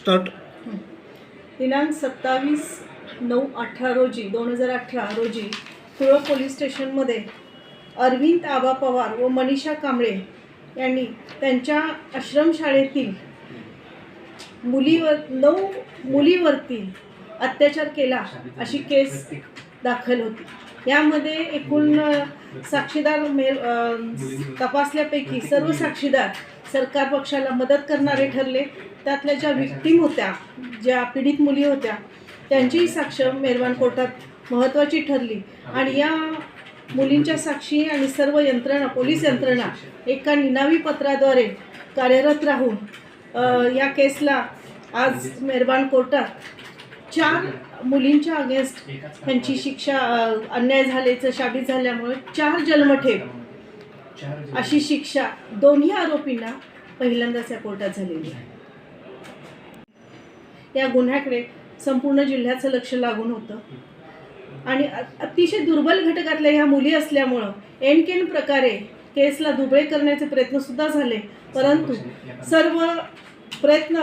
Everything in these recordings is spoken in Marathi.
स्टार्ट. दिनांक सत्तावीस नऊ अठरा रोजी दोन हजार अठरा रोजी कुळव पोलीस स्टेशनमध्ये अरविंद आबा पवार व मनीषा कांबळे यांनी त्यांच्या आश्रमशाळेतील मुलीवर नऊ मुलीवरती अत्याचार केला अशी केस दाखल होती. यामध्ये एकूण साक्षीदार मेल तपासल्यापैकी सर्व साक्षीदार सरकार पक्षाला मदत करणारे ठरले. त्यातल्या ज्या विक्टीम होत्या ज्या पीडित मुली होत्या त्यांचीही साक्ष मेहरबान कोर्टात महत्त्वाची ठरली. आणि या मुलींच्या साक्षी आणि सर्व यंत्रणा पोलीस यंत्रणा एका निनावी पत्राद्वारे कार्यरत राहून या केसला आज मेहरबान कोर्टात चार मुलींच्या अगेन्स्ट त्यांची शिक्षा अन्याय झाल्याचं शाबित झाल्यामुळे चार जन्मठेप अशी शिक्षा दोन्ही आरोपींना पहिल्यांदाच या कोर्टात झालेली आहे. या गुन्ह्याकडे संपूर्ण जिल्ह्याचं लक्ष लागून होतं. आणि अतिशय दुर्बल घटकातल्या ह्या मुली असल्यामुळं एनकेन प्रकारे केसला दुबळे करण्याचे प्रयत्नसुद्धा झाले. परंतु सर्व प्रयत्न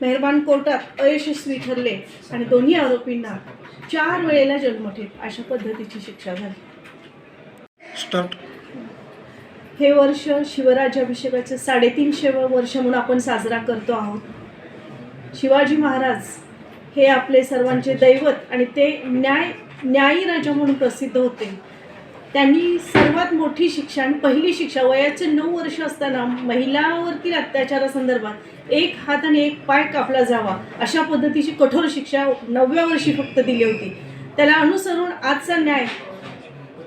मेहरबान कोर्टात अयशस्वी ठरले आणि दोन्ही आरोपींना चार वेळेला जन्मठेप अशा पद्धतीची शिक्षा झाली. स्टार्ट हे वर्ष शिवराज्याभिषेकाचं साडेतीनशेवं वर्ष म्हणून आपण साजरा करतो आहोत. शिवाजी महाराज हे आपले सर्वांचे दैवत आणि ते न्याय न्यायी राजा म्हणून प्रसिद्ध होते. त्यांनी सर्वात मोठी शिक्षा आणि पहिली शिक्षा वयाचे नऊ वर्ष असताना महिलावरतील अत्याचारासंदर्भात एक हात आणि एक पाय कापला जावा अशा पद्धतीची कठोर शिक्षा नवव्या वर्षी फक्त दिली होती. त्याला अनुसरून आजचा न्याय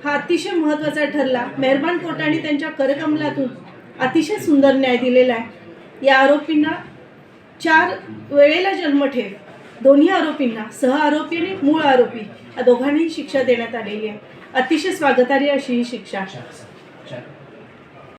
हा अतिशय महत्त्वाचा ठरला. मेहरबान कोर्टाने त्यांच्या करकमलातून अतिशय सुंदर न्याय दिलेला आहे. या आरोपींना चार वेळेला जन्मठेव दोन्ही आरोपींना सह आरोपी आणि मूळ आरोपी या दोघांनाही शिक्षा देण्यात आलेली आहे. अतिशय स्वागतार्ह अशी ही शिक्षा. चार चार